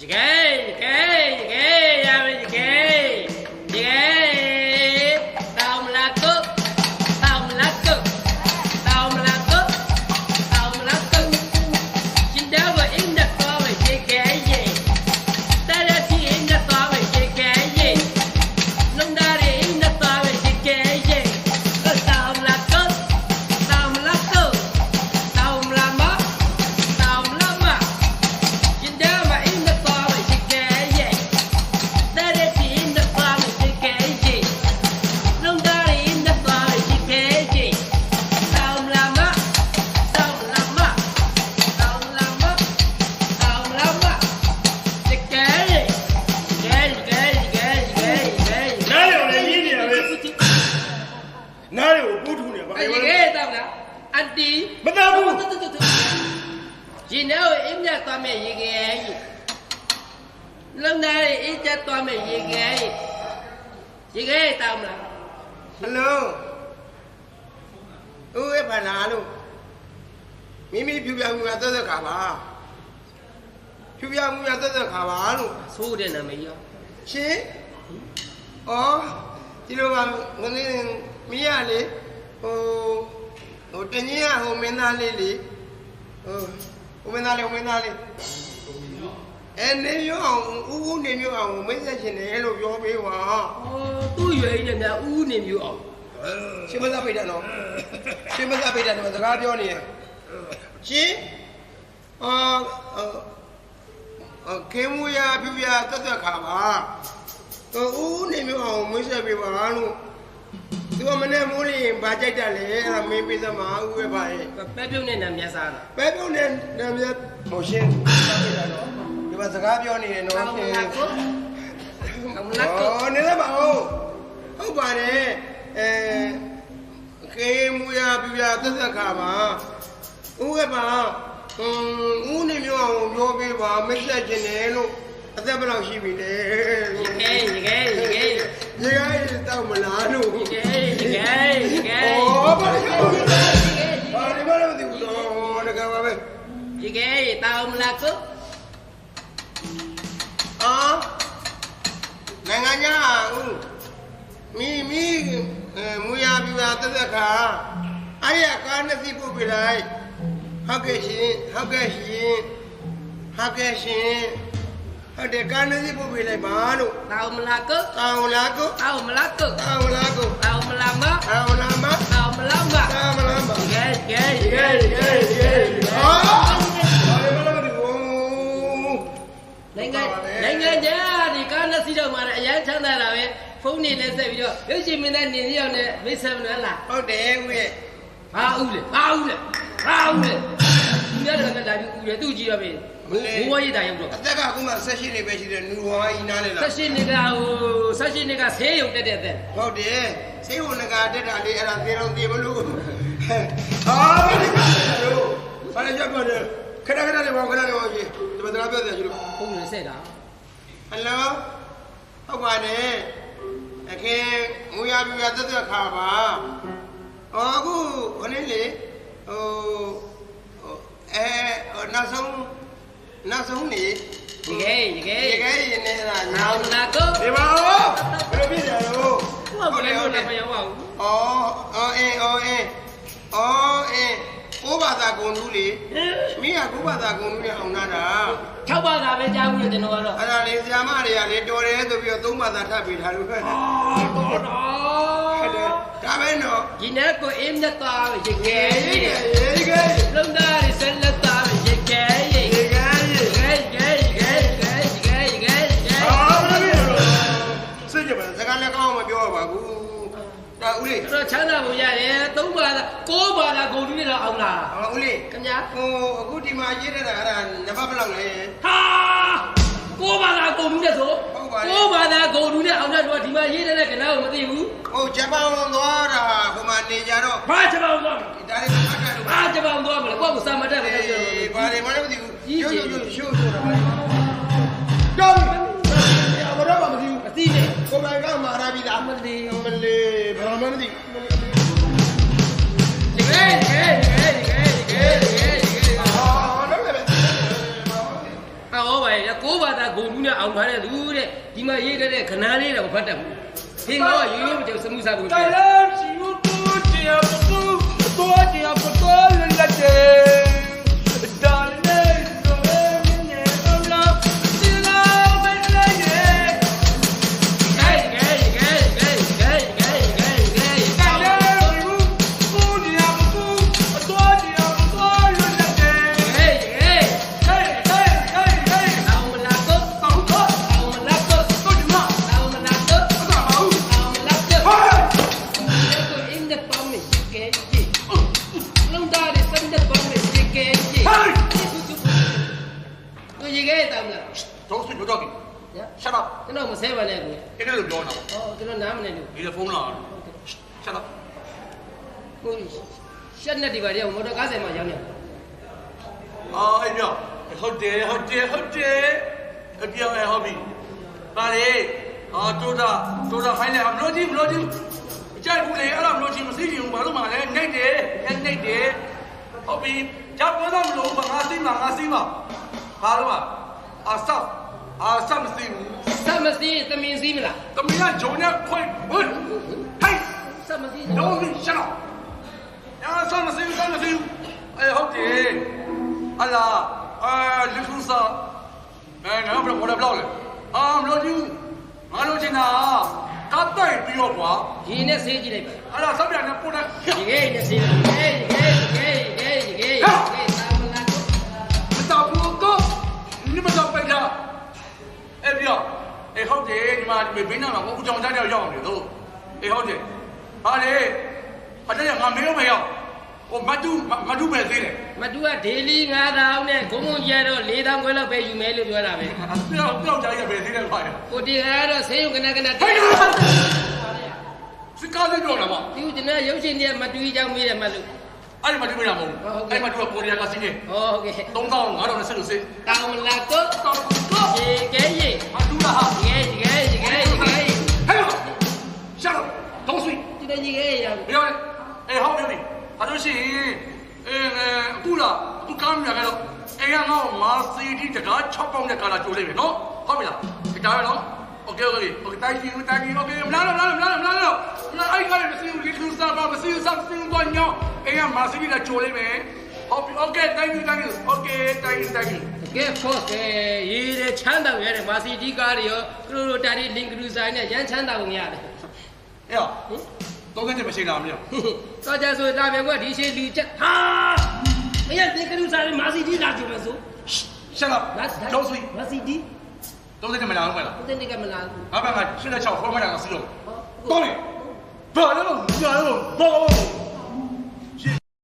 ရေခဲရေ လုံးသားရေးအေးချက်သွားမယ်ရေခဲရေခဲတောင်းမလားဟယ်လိုဦးရဲ့ဖလာလို့မိမိဖြူပြမှုကသက်သက်ခါပါဖြူပြမှုကသက်သက်ခါပါလို့ဆိုးတဲ့နာမည်ရောရှင်ဩဒီလိုကငနေမိရလေဟိုဟိုတညင်းကဟိုမင်းသားလေးလေဟိုဟိုမင်းသားလေးဟိုမင်းသားလေး အဲနေမျိုးအောင်ဦးဦးနေမျိုးအောင်မင်းဆက်ရှင်တယ်လို့ပြောပေးပါအော်သူ့ရွယ်ကြီးနဲ့များဦးနေမျိုးအောင်ရှင်မသားပိတ်တယ်နော်ရှင်မသားပိတ်တယ်နော်စကားပြောနေရရှင်အာအာခေမူရပြပြတက်တက်ခါပါတော့ဦးနေမျိုးအောင်မွေးဆက်ပေးပါလို့သူကမနဲ့မိုးလင်းဘာကြိုက်တယ်လဲအဲ့ဒါမင်းပေးသမားဦးပဲပါရဲ့ပဲပြုတ်နဲ့နာမြတ်စားတာပဲပြုံးနဲ့နာမည်ဟိုရှင်ဒီ မှာစကားပြောနေတယ်နော်တောင်းမရှင်လားကိုတောင်းမလားကိုအော်နေလည်းပါဦးဟုတ်ပါတယ်အဲခေမူရပြပြသက်သက်ခါပါဦးကပါอืมဦးနေမျိုးအောင်ပြောပေးပါမစ်ဆက်ခြင်းတယ်လို့အသက်ဘယ်လောက်ရှိပြီလဲ နိုင်ငံညာဦးမိမိအဲမူရပြပြသက်သက်ခါအဲ့ရကားနှစ်စီးပို့ပြလိုက်ဟုတ်ကဲ့ရှင်ဟုတ်ကဲ့ရှင်ဟုတ်ကဲ့ရှင်ဟုတ်တယ်ကားနှစ်စီးပို့ပြလိုက်ပါလို့တောင်းမလားကိုတောင်းလားကိုတောင်းမလားကိုတောင်းလားကိုတောင်းမလားမတောင်းလားမတောင်းမလားမတောင်းလားမရေခဲရေခဲရေခဲ နိုင်ငံနိုင်ငံခြားဒီကားနဲ့စီးတော့မှလည်းအရန်ချမ်းသာတာပဲဖုန်းနေလဲဆက်ပြီးတော့ရုပ်ရှင်မင်းနဲ့နေနေရောက်နဲ့မိတ်ဆက်မလို့လားဟုတ်တယ်ဦးရဲ့ဟာဦးလေဟာဦးလေဟာဦးလေဒီနေ့တော့လာပြီးဦးလေသူ့ကြည့်ရပြီဘိုးဘွားရည်တာရောက်တော့အသက်ကအခုမှဆက်ရှိနေပဲရှိတယ်နူဝါကြီးနားလေလားဆက်ရှင်နေကဟိုဆက်ရှင်နေကဆေးရုံတက်တဲ့အသက်ဟုတ်တယ်ဆေးဝန်ကတက်တာလေးအဲ့ဒါသေတော့သေမလို့ဟာဘာလဲလို့ဘာလဲကြပ်ပါတယ်ခဏခဏလေးဘောခဏလေးဘောကြီး ဒီမှာတရားပြောတယ်ရှိလို့ဖုန်းနေဆက်တာဟယ်လိုဟုတ်ပါတယ်အခင်ငူရပြပြတက်တက်ခါပါအော်အခုခဏလေးဟိုအဲနောက်ဆုံးနောက်ဆုံးနေဒီကေဒီကေဒီကဲရင်နေတာနောင်နာကိုဒီမှာဘယ်လိုဖြစ်ရလို့ဘာမလဲလို့လည်းမရောက်အောင်အော်အော်အင်းအော်အင်းအော်အင်းကို ဘာသာဂုံလူလေမိကကိုဘာသာဂုံလူနဲ့အောင်နာတာ၆ပါးသာပဲကြားဘူးလေကျွန်တော်ကတော့အဲ့ဒါလေဆရာမတွေကလေတော်တယ်ဆိုပြီးတော့သုံးဘာသာထပ်ပေးထားလို့ပဲဟုတ်တော်တယ်တော်ဒါပဲနော်ဒီနေ့ကိုအင်းမြတ်သွားရေရေကေရေရေရေကဲလုံးသားရဆက်လ ဒါဦးလေးတော့ချမ်းသာဖို့ရတယ်သုံးပါးသာကိုးပါးသာဂုံတူးနေတော့အောင်လားအော်ဦးလေးခင်ဗျာဟိုအခုဒီမှာရေးတဲ့တာအဲ့ဒါနံပါတ်ဘယ်လောက်လဲဟာကိုးပါးသာဂုံတူးနေဆိုဟုတ်ပါလေကိုးပါးသာဂုံတူးနေအောင်တော့ဒီမှာရေးတဲ့ကနာကိုမသိဘူးဟိုဂျပန်သွားတာဟိုမှာနေကြတော့ဘာချက်ပေါင်းသွားမလဲဒါလေးမှတ်တယ်လို့ဘာချက်ပေါင်းသွားမလဲကိုယ့်ကိုစာမတက်ပဲပြောအေးပြောဘာတွေမှလည်းမသိဘူးကြီးရုပ်ကြီးရုပ်ရုပ်ရှိုးဆိုတာပါတော့ဘာတော့မသိဘူးအသိနေကိုယ်ပိုင်ကမာရပြီလားမသိမလေး ဘာမှမသိဒီကေကေကေကေကေကေဟာတော့လည်းအော်ပါရကိုးဘာသာဂုံတူးနဲ့အောင်ထားတဲ့လူတဲ့ဒီမှာရေးတဲ့ခဏလေးတော့မဖတ်တတ်ဘူးဟင်းတော့ရိုးရိုးကျစမှုစားဖို့တိုပြင်လ ဆဲပါနဲ့ကိုအဲ့ဒါလိုပြောနေတာဟောကျွန်တော်နားမနေလို့ဒီဖုန်းလာ shut up ကိုရှက်နဲ့ဒီပါတည်းမော်တော်ကားဆိုင်မှာရောက်နေအာအဲ့ပြောဟုတ်တယ်ဟုတ်တယ်ဟုတ်တယ်အပြောင်းရဟုတ်ပြီပါလေအာတိုးတာတိုးတာခိုင်းလိုက်မလို့ကြည့်မလို့ကြည့်အကြိုက်ဘူးလေအဲ့ဒါမလို့ကြည့်မသိချင်ဘူးဘာလို့မှလဲနှိတ်တယ်နှိတ်တယ်ဟုတ်ပြီကြောက်တော့မလို့ဘာငါသိမှာငါသိမှာဘာလို့อ่ะအာဆောက် အာဆောက်မသိဘူးစမစီသမင်စီမလားတမီးကဂျုံနဲ့ခွိဟိုဟိုက်စမစီ don't be shut up ညာဆမ်းမစင်းဆမ်းမစင်းအဲဟုတ်တယ်အလားအာလူထုစာအဲငါဘယ်ဘော်ဘလောက်လဲအာမလို့ကျူငါလို့ချင်တာကတ်တိုက်ပြီးတော့ကွာဒီနဲ့ဆေးကြည့်လိုက်ပါအလားစပ်ပြန်နဲ့ပို့တဲ့ဒီကေနဲ့ဆေးလိုက် ကိုဦးကြောင်ကြားတယောက်ရောက်နေလို့အေးဟုတ်တယ်ဟာလေအတည်းငါမေးလို့မရောက်ဟိုမတူမတူပဲသေးတယ်မတူကဒေလီ9000နဲ့ဂုံဂုံကျတော့4000ခွဲလောက်ပဲယူမယ်လို့ပြောတာပဲပြောက်ပြောက်ကြရပဲသေးတယ်ခွာကိုတီကတော့ဆေးရုံကနကနဟဲ့စကားလေးပြောတာပါဒီကျွန်တော်ရုပ်ရှင်တွေကမတူကြောင်းမေးတယ်မလို့အဲ့ဒီမှာတွေ့ရမဟုတ်အဲ့မှာတွေ့ကိုရီးယားကစီးနေဟောဟုတ်ကဲ့3000 5000နဲ့ဆက်လို့စေးတောင်းလာတော့တော့တော့ရေခဲရေမတူလားဟာရေခဲရေခဲရေခဲဟဲ့ရှာတော့တော့ဆွေဒီတကြီးခဲရောက် 下楼，倒水。今天你哎呀，不要了，哎好兄弟，他就是，呃呃，不了，都干不了了。哎呀，我妈自己这个吃饱了，干了就这边喏，好不啦？你干了喏？OK OK OK，带进入带进入 OK，不来了不来了不来了不来了，那哎个不是有立秋三八，不是有三四五端鸟，哎呀妈自己来做里面。OK OK thank you thank you OK thank you thank you ကဲခေါ်ကဲရေးတယ်ချမ်းသာရတဲ့မာစီဒီကားတွေရောသူတို့တို့တာရီလင်ကလူဆိုင်နဲ့ရန်ချမ်းသာကုန်ရတယ် အေးတော့တဲ့မရှိလားမင်းတော့ကြဆိုတာပဲကွဒီရှိလူချက်ဟာမရလင်ကလူဆိုင်မာစီဒီလာကြမယ်ဆို shut up တော့ဆွေမာစီဒီတော့တဲ့မလာဘူးမလားဦးတဲ့နေကမလာဘူးငါဘက်က86ခေါ်မှတာကစီလို့ဟောတော့လေဘာလို့ဘာလို့ဘာလို့